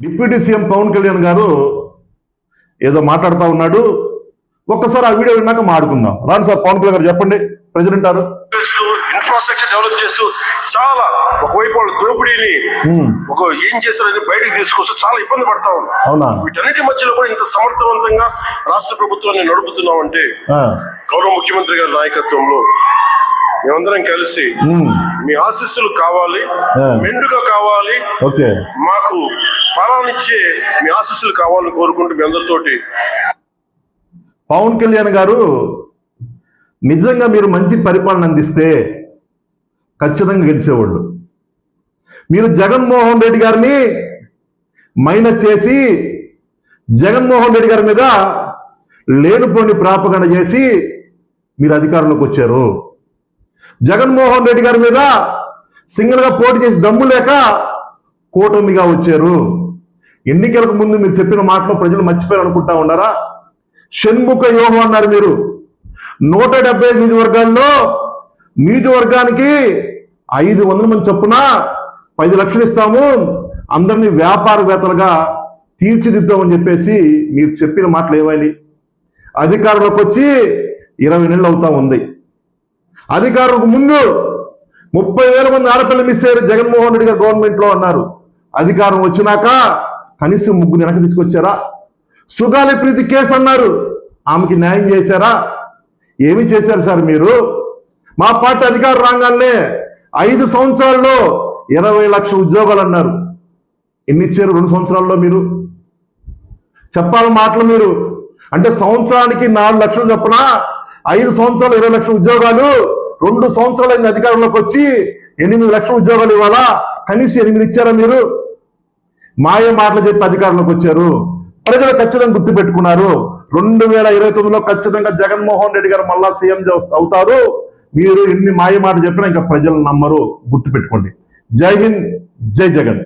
Deputy CM Pawan Kalyan గారు ఏదో మాట్లాడుతూ ఉన్నాడు. ఒక్కసారి ఆ వీడియో విన్నాక మాడుకుందాం. రాను సార్ పవన్ కళ్యాణ్ గారు చెప్పండి. వింటారు. చేస్తూ ఇన్ఫ్రాస్ట్రక్చర్ డెవలప్ చేస్తూ చాలా ఒకవైపు వాళ్ళ దోపిడీని ఒక ఏం చేశారని బయటకు తీసుకొస్తూ చాలా ఇబ్బంది పడతా అవునా? వీటన్నిటి మధ్యలో కూడా ఇంత సమర్థవంతంగా రాష్ట్ర ప్రభుత్వాన్ని నడుపుతున్నామంటే ఆ, గౌరవ ముఖ్యమంత్రి గారి నాయకత్వంలో మేమందరం కలిసి మీ ఆశీస్సులు కావాలి. మెండుగా కావాలి. ఓకే. మాకు ఫలానిచ్చే మీ ఆశీస్సులు కావాలని కోరుకుంటూ మీ అందరితోటి పవన్ కళ్యాణ్ గారు నిజంగా మీరు మంచి పరిపాలన అందిస్తే ఖచ్చితంగా గెలిచేవాళ్ళు. మీరు జగన్మోహన్ రెడ్డి గారిని మైనస్ చేసి జగన్మోహన్ రెడ్డి గారి మీద లేనిపోని ప్రాపగణ చేసి మీరు అధికారంలోకి వచ్చారు. జగన్మోహన్ రెడ్డి గారి మీద సింగిల్గా పోటీ చేసి దమ్ము లేక కూటమిగా వచ్చారు. ఎన్నికలకు ముందు మీరు చెప్పిన మాటలో ప్రజలు మర్చిపోయారు అనుకుంటా ఉన్నారా? షణ్ముఖ యోగం అన్నారు మీరు. నూట డెబ్బై ఐదు నియోజకవర్గాల్లో నియోజకవర్గానికి ఐదు వందల మంది చొప్పున పది లక్షలు ఇస్తాము. అందరినీ వ్యాపారవేత్తలుగా తీర్చిదిద్దామని చెప్పేసి మీరు చెప్పిన మాటలు ఏమైంది? అధికారంలోకి వచ్చి ఇరవై నెలలు అవుతా ఉంది. అధికారులకు ముందు ముప్పై వేల మంది ఆడపిల్లలు మిస్ అయ్యారు జగన్మోహన్ రెడ్డి గారు గవర్నమెంట్లో అన్నారు. అధికారం వచ్చినాక కనీసం ముగ్గురు వెనక తీసుకొచ్చారా? సుగాలి ప్రీతి కేసు అన్నారు. ఆమెకి న్యాయం చేశారా? ఏమి చేశారు సార్ మీరు? మా పార్టీ అధికార రాగానే ఐదు సంవత్సరాల్లో ఇరవై లక్షల ఉద్యోగాలు అన్నారు. ఎన్ని ఇచ్చారు రెండు సంవత్సరాల్లో మీరు? చెప్పాలి మాటలు మీరు. అంటే సంవత్సరానికి నాలుగు లక్షలు చొప్పున ఐదు సంవత్సరాలు ఇరవై లక్షల ఉద్యోగాలు రెండు సంవత్సరాలు అయింది అధికారంలోకి వచ్చి ఎనిమిది లక్షల ఉద్యోగాలు ఇవ్వాలా? కనీసం ఎనిమిది ఇచ్చారా మీరు? మాయ మాటలు చెప్పి అధికారంలోకి వచ్చారు. ప్రజలు ఖచ్చితంగా గుర్తుపెట్టుకున్నారు రెండు వేల ఇరవై తొమ్మిదిలో ఖచ్చితంగా జగన్మోహన్ రెడ్డి గారు మళ్ళా సీఎం అవుతారు. మీరు ఎన్ని మాయ మాటలు చెప్పినా ఇంకా ప్రజలు నమ్మరు. గుర్తు పెట్టుకోండి. జై హింద్ జై జగన్.